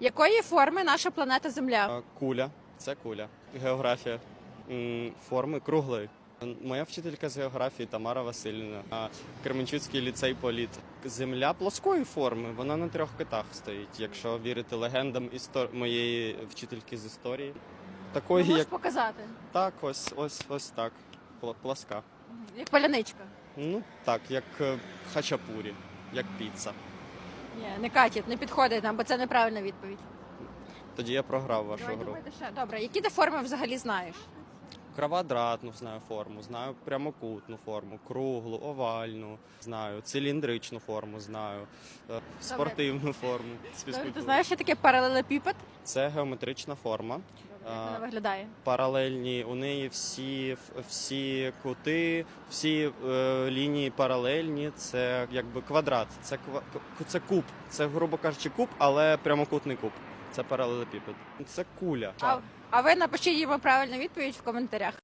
Якої форми наша планета Земля? Куля, це куля. Географія. Форми круглої. Моя вчителька з географії Тамара Васильівна, Кременчуцький ліцей політ. Земля плоскої форми, вона на трьох китах стоїть, якщо вірити легендам істор... моєї вчительки з історії. Такої, Можеш як показати? так, ось, ось, ось так. Пла- Пласка. Як паляничка. Ну так, як е, хачапурі, як піца. Ні, не катять, не підходить нам, бо це неправильна відповідь. Тоді я програв вашу Давай гру. думайте ще. Добре, які ти форми взагалі знаєш? Квадратну знаю форму, знаю прямокутну форму, круглу, овальну, знаю, циліндричну форму знаю, е, спортивну форму. з Добре, ти знаєш, що таке паралелепіпед? Це геометрична форма. Як вона виглядає? Паралельні, у неї всі, всі кути, всі е, лінії паралельні. Це якби квадрат, це ква- це куб, це грубо кажучи, куб, але прямокутний куб. Це паралелепіпед. Це куля. А, а ви напишіть йому правильну відповідь в коментарях.